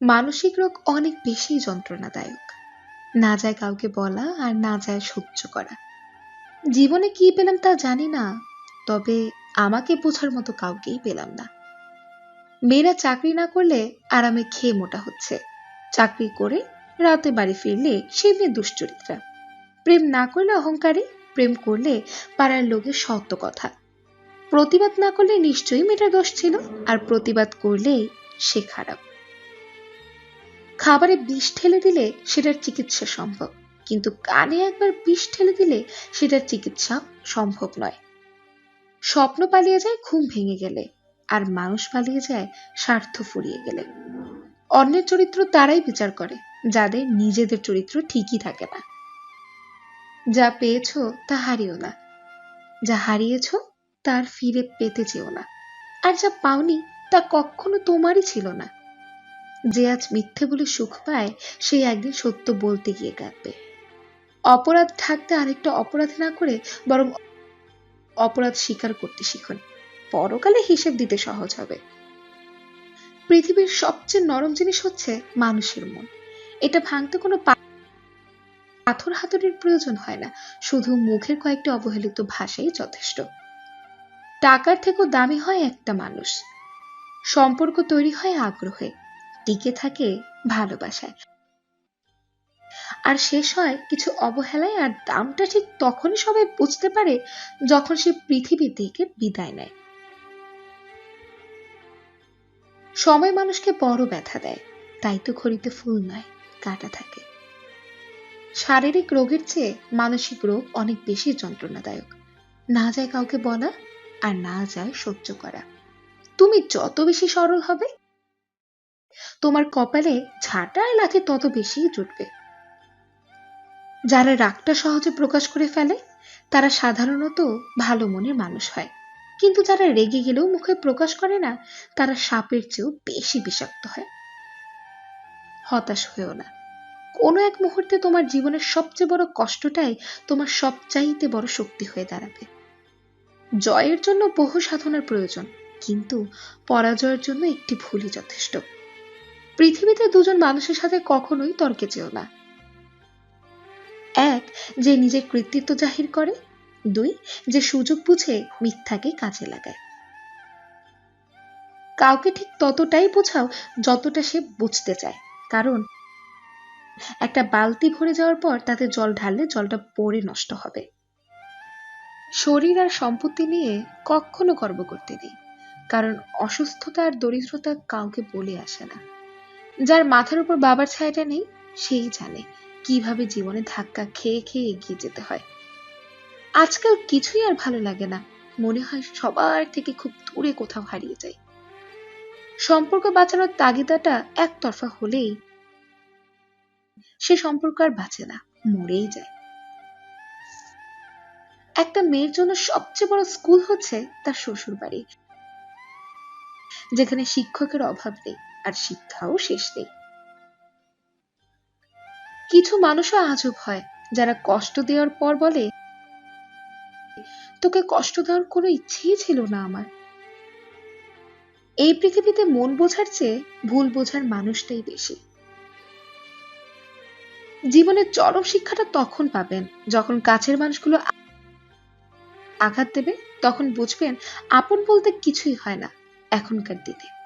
মানসিক রোগ অনেক বেশি যন্ত্রণাদায়ক। না যায় কাউকে বলা আর না যায় সহ্য করা। জীবনে কি পেলাম তা জানি না, তবে আমাকে বোঝার মতো কাউকেই পেলাম না। মেয়েরা চাকরি না করলে আরামে খেয়ে মোটা হচ্ছে। চাকরি করে রাতে বাড়ি ফিরলে সে মেয়ে দুশ্চরিত্রা। প্রেম না করলে অহংকারী, প্রেম করলে পাড়ার লোকের সত্য কথা। প্রতিবাদ না করলে নিশ্চয়ই মেয়েটার দোষ ছিল, আর প্রতিবাদ করলেই সে খারাপ। খাবারে বিষ ঠেলে দিলে সেটার চিকিৎসা সম্ভব। কিন্তু কানে একবার বিষ ঠেলে দিলে সেটার চিকিৎসা সম্ভব নয়। স্বপ্ন পালিয়ে যায়, ঘুম ভেঙে গেলে। আর মানুষ পালিয়ে যায়, স্বার্থ ফুরিয়ে গেলে। অন্যের চরিত্র তারাই বিচার করে, যাদের নিজেদের চরিত্র ঠিকই থাকে না। যা পেয়েছ তা হারিও না। যা হারিয়েছ তার ফিরে পেতে চেও না। আর যা পাওনি তা কখনো তোমারই ছিল না। যে আজ মিথ্যে বলে সুখ পায়, সে একদিন সত্য বলতে গিয়ে কাঁদবে। অপরাধ ঢাকতে আরেকটা অপরাধ না করে বরং অপরাধ স্বীকার করতে শিখুন। পরকালে হিসেব দিতে সহজ হবে। পৃথিবীর সবচেয়ে নরম জিনিস হচ্ছে মানুষের মন। এটা ভাঙতে কোনো পাথর হাতুড়ির প্রয়োজন হয় না। শুধু মুখের কয়েকটি অবহেলিত ভাষাই যথেষ্ট। টাকার থেকেও দামি হয় একটা মানুষ। সম্পর্ক তৈরি হয় আগ্রহে। টিকে থাকে ভালোবাসায়। আর শেষ হয় কিছু অবহেলায়, আর দামটা ঠিক তখনই সবাই বুঝতে পারে যখন সে পৃথিবী থেকে বিদায় নেয়। সময় মানুষকে বড় ব্যথা দেয়, তাই তো ঘড়িতে ফুল নয়, কাটা থাকে। শারীরিক রোগের চেয়ে মানসিক রোগ অনেক বেশি যন্ত্রণাদায়ক। না যায় কাউকে বলা আর না যায় সহ্য করা। তুমি যত বেশি সরল হবে তোমার কপালে ঝাঁটা লাথি তত বেশি জুটবে। যারা রাগটা সহজে প্রকাশ করে ফেলে, তারা সাধারণত ভালো মনের মানুষ হয়। কিন্তু যারা রেগে গেলেও মুখে প্রকাশ করে না, তারা সাপের চেয়েও বেশি বিষাক্ত হয়। হতাশ হয়েও না। কোনো এক মুহূর্তে তোমার জীবনের সবচেয়ে বড় কষ্টটাই তোমার সবচাইতে বড় শক্তি হয়ে দাঁড়াবে। জয়ের জন্য বহু সাধনার প্রয়োজন, কিন্তু পরাজয়ের জন্য একটি ভুলই যথেষ্ট। পৃথিবীতে দুজন মানুষের সাথে কখনোই তর্কে যেও না। এক, যে নিজের কৃতিত্ব জাহির করে। দুই, যে সুযোগ বুঝে মিথ্যাকে কাজে লাগায়। কাউকে ঠিক ততটাই বোঝাও যতটা সে বুঝতে চায়। কারণ একটা বালতি ভরে যাওয়ার পর তাতে জল ঢাললে জলটা পড়ে নষ্ট হবে। শরীর আর সম্পত্তি নিয়ে কখনো গর্ব করতে নেই। কারণ অসুস্থতা আর দরিদ্রতা কাউকে বলে আসে না। যার মাথার উপর বাবার ছায়াটা নেই, সেই জানে কীভাবে জীবনে ধাক্কা খেয়ে খেয়ে এগিয়ে যেতে হয়। আজকাল কিছুই আর ভালো লাগে না। মনে হয় সবার থেকে খুব দূরে কোথাও হারিয়ে যাই সম্পর্ক বাঁচানোর তাগিদাটা একতরফা হলেই সে সম্পর্ক আর বাঁচে না, মরেই যায়। একটা মেয়ের জন্য সবচেয়ে বড় স্কুল হচ্ছে তার শ্বশুর বাড়ি যেখানে শিক্ষকের অভাব নেই। আর শিক্ষাও শেষ নেই। কিছু মানুষও আজব হয়, যারা কষ্ট দেওয়ার পর বলে, তোকে কষ্ট দেওয়ার কোনো ইচ্ছেই ছিল না আমার। এই পৃথিবীতে মন বোঝার চেয়ে ভুল বোঝার মানুষটাই বেশি। জীবনের চরম শিক্ষাটা তখন পাবেন, যখন কাছের মানুষগুলো আঘাত দেবে, তখন বুঝবেন, আপন বলতে কিছুই হয় না এখনকার দিনে।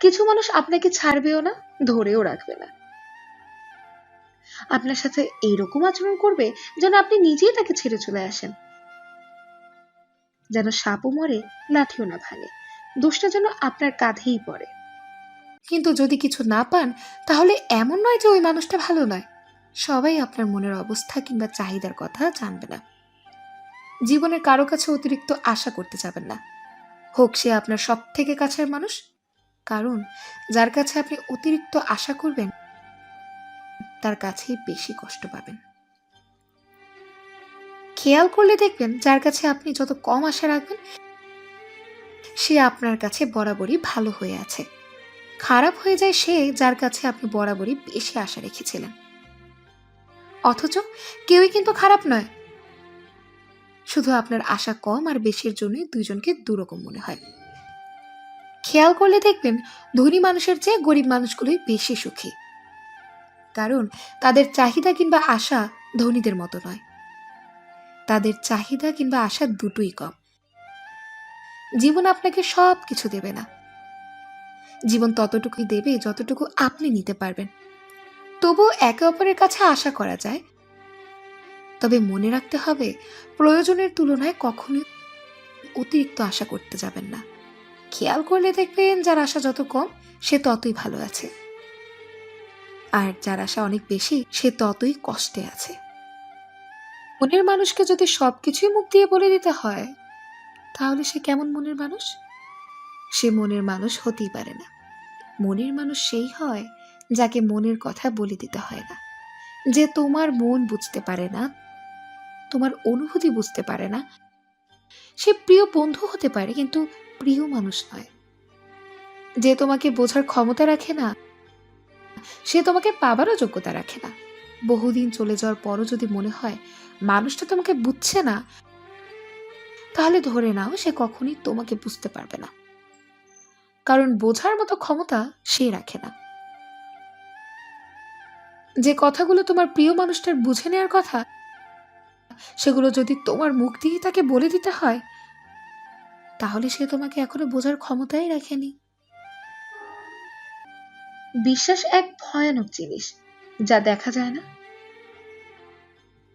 কিছু মানুষ আপনাকে ছাড়বেও না, ধরেও রাখবে না। আপনার সাথে এইরকম আচরণ করবে যেন আপনি নিজেই তাকে ছেড়ে চলে আসেন। যেন সাপও মরে, লাঠিও না ভাঙে। দোষটা যেন আপনার কাঁধেই পড়ে। কিন্তু যদি কিছু না পান, তাহলে এমন নয় যে ওই মানুষটা ভালো নয়। সবাই আপনার মনের অবস্থা কিংবা চাহিদার কথা জানবে না। জীবনের কারও কাছে অতিরিক্ত আশা করতে যাবেন না। হোক সে আপনার সব থেকে কাছের মানুষ কারণ যার কাছে আপনি অতিরিক্ত আশা করবেন, তার কাছেই বেশি কষ্ট পাবেন। খেয়াল করলে দেখবেন যার কাছে আপনি যত কম আশা রাখবেন, সে আপনার কাছে বরাবরই ভালো হয়ে আছে। খারাপ হয়ে যায় সে যার কাছে আপনি বরাবরই বেশি আশা রেখেছিলেন। অথচ কেউই কিন্তু খারাপ নয়। শুধু আপনার আশা কম আর বেশির জন্যই দুইজনকে দুরকম মনে হয়। খেয়াল করলে দেখবেন ধনী মানুষের চেয়ে গরিব মানুষগুলোই বেশি সুখী। কারণ তাদের চাহিদা কিংবা আশা ধনীদের মতো নয়। তাদের চাহিদা কিংবা আশা দুটোই কম। জীবন আপনাকে সব কিছু দেবে না। জীবন ততটুকুই দেবে যতটুকু আপনি নিতে পারবেন। তবুও একে অপরের কাছে আশা করা যায়। তবে মনে রাখতে হবে, প্রয়োজনের তুলনায় কখনোই অতিরিক্ত আশা করতে যাবেন না। খেয়াল করলে দেখবেন যার আশা যত কম, সে ততই ভালো আছে। আর যার আশা অনেক বেশি, সে ততই কষ্টে আছে। মনের মানুষকে যদি সবকিছুই মুখ দিয়ে বলে দিতে হয়, তাহলে সে কেমন মনের মানুষ? সে মনের মানুষ হতেই পারে না। মনের মানুষ সেই হয় যাকে মনের কথা বলে দিতে হয় না। যে তোমার মন বুঝতে পারে না, তোমার অনুভূতি বুঝতে পারে না। সে প্রিয় বন্ধু হতে পারে, কিন্তু প্রিয় মানুষ নয়। যে তোমাকে বোঝার ক্ষমতা রাখে না, সে তোমাকে পাবারও যোগ্যতা রাখে না। বহুদিন চলে যাওয়ার পরও যদি মনে হয় মানুষটা তোমাকে বুঝছে না, তাহলে ধরে নাও সে কখনই তোমাকে বুঝতে পারবে না। কারণ বোঝার মতো ক্ষমতা সে রাখে না। যে কথাগুলো তোমার প্রিয় মানুষটার বুঝে নেওয়ার কথা, সেগুলো যদি তোমার মুখ দিয়ে তাকে বলে দিতে হয় তাহলে সে তোমাকে এখনও বোঝার ক্ষমতাই রাখেনি। বিশ্বাস এক ভয়ানক জিনিস, যা দেখা যায় না।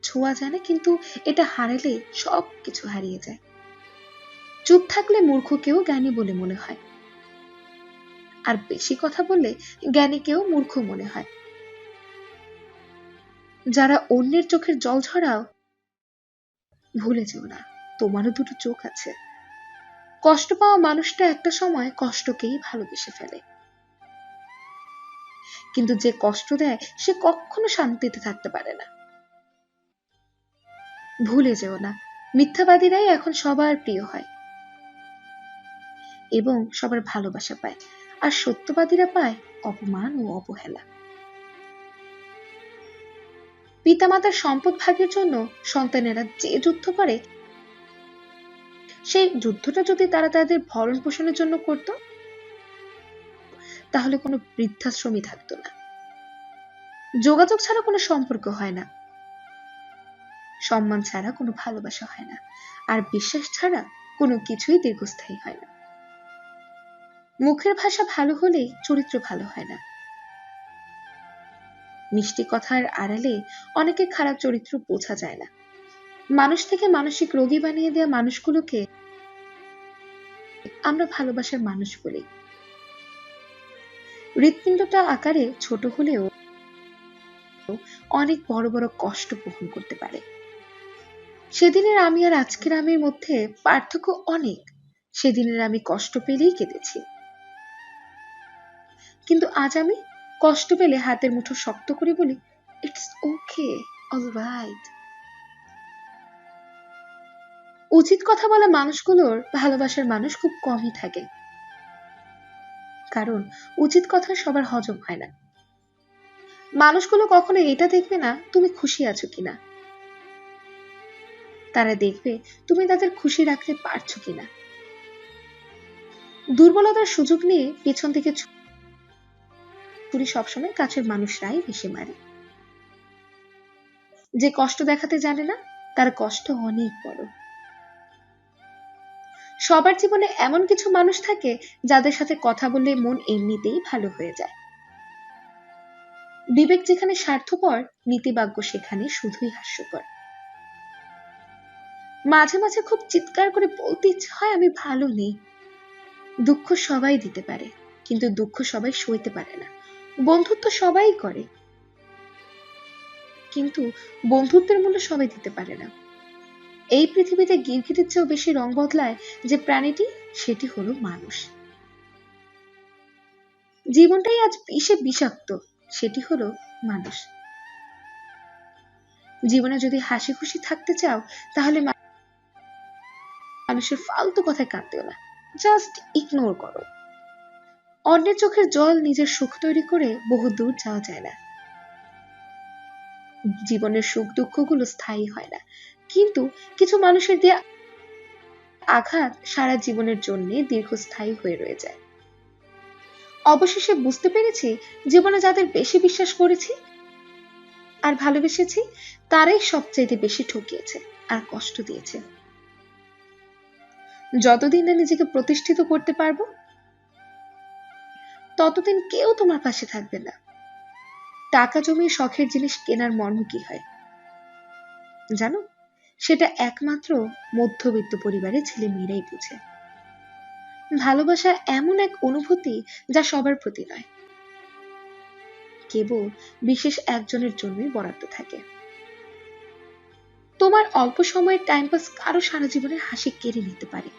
ছোঁয়া যায় না, কিন্তু এটা হারালে সব কিছু হারিয়ে যায়। চুপ থাকলে মূর্খকেও জ্ঞানী বলে মনে হয়। আর বেশি কথা বললে জ্ঞানীকেও মূর্খ মনে হয়। যারা অন্যের চোখের জল ঝরাও, ভুলে যেও না, তোমারও দুটো চোখ আছে। কষ্ট পাওয়া মানুষটা একটা সময় কষ্টকেই ভালোবেসে ফেলে। কিন্তু যে কষ্ট দেয়, সে কখনো শান্তিতে থাকতে পারে না। ভুলে যেও না, মিথ্যাবাদীরাই এখন সবার প্রিয় হয়। এবং সবার ভালোবাসা পায়, আর সত্যবাদীরা পায় অপমান ও অবহেলা। পিতামাতার সম্পদ ভাগের জন্য সন্তানেরা যে যুদ্ধ করে সেই যুদ্ধটা যদি তারা তাদের ভরণ পোষণের জন্য করত, তাহলে কোনো বৃদ্ধাশ্রমই থাকতো না। যোগাযোগ ছাড়া কোনো সম্পর্ক হয় না। সম্মান ছাড়া কোনো ভালোবাসা হয় না। আর বিশ্বাস ছাড়া কোনো কিছুই দীর্ঘস্থায়ী হয় না। মুখের ভাষা ভালো হলেই চরিত্র ভালো হয় না। মিষ্টি কথার আড়ালে অনেকে খারাপ চরিত্র বোঝা যায় না। মানুষ থেকে মানসিক রোগী বানিয়ে দেওয়া মানুষগুলোকে আমরা ভালোবাসার মানুষ বলি। হৃৎপিণ্ডটা আকারে ছোট হলেও অনেক বড় বড় কষ্ট বহন করতে পারে। সেদিনের আমি আর আজকের আমির মধ্যে পার্থক্য অনেক। সেদিনের আমি কষ্ট পেলেই কেঁদেছি। কিন্তু আজ আমি কষ্ট পেলে হাতের মুঠো শক্ত করে বলি ইটস ওকে অল উচিত কথা বলা মানুষগুলোর ভালোবাসার মানুষ খুব কমই থাকে। কারণ উচিত কথা সবার হজম হয় না। মানুষগুলো কখনো এটা দেখবে না, তুমি খুশি আছো কিনা? তারা দেখবে তুমি তাদের খুশি রাখতে পারছ কিনা? দুর্বলতার সুযোগ নিয়ে পেছন থেকে ছুরি সবসময় কাছের মানুষরাই বেশি মারে। যে কষ্ট দেখাতে জানে না, তার কষ্ট অনেক বড়। সবার জীবনে এমন কিছু মানুষ থাকে যাদের সাথে কথা বললে মন এমনিতেই ভালো হয়ে যায়। বিবেক যেখানে স্বার্থপর, নীতিবাক্য সেখানে শুধুই হাস্যকর। মাঝে মাঝে খুব চিৎকার করে বলতে ইচ্ছে হয় আমি ভালো নেই। দুঃখ সবাই দিতে পারে, কিন্তু দুঃখ সবাই সইতে পারে না। বন্ধুত্ব সবাই করে, কিন্তু বন্ধুত্বের মূল্য সবাই দিতে পারে না। এই পৃথিবীতে গিরগিটির চেয়েও বেশি রং বদলায় যে প্রাণীটি, সেটি হলো মানুষ। জীবনটাই আজ বিষে বিষাক্ত, সেটি হলো মানুষ। জীবনে যদি হাসি খুশি থাকতে চাও, তাহলে মানুষের ফালতু কথায় কাঁদতেও না। জাস্ট ইগনোর করো। অন্যের চোখের জল নিজের সুখ তৈরি করে বহু দূর যাওয়া যায় না। জীবনের সুখ দুঃখগুলো স্থায়ী হয় না। কিন্তু কিছু মানুষের দেয়া আঘাত সারা জীবনের জন্য দীর্ঘস্থায়ী হয়ে রয়ে যায়। অবশেষে বুঝতে পেরেছি জীবনে যাদের বেশি বিশ্বাস করেছি আর ভালোবেসেছি, তারাই সবচাইতে বেশি ঠকিয়েছে আর কষ্ট দিয়েছে। যতদিন না নিজেকে প্রতিষ্ঠিত করতে পারব, ততদিন কেউ তোমার পাশে থাকবে না। টাকা জমিয়ে শখের জিনিস কেনার মর্ম কি হয়? জানো? সেটা একমাত্র মধ্যবিত্ত পরিবারের ছেলে মেয়েরাই বুঝে। ভালোবাসা এমন এক অনুভূতি যা সবার প্রতি নয়। কেবল বিশেষ একজনের জন্যই বরাদ্দ থাকে। তোমার অল্প সময়ের টাইম পাস কারও সারা জীবনের হাসি কেড়ে নিতে পারে।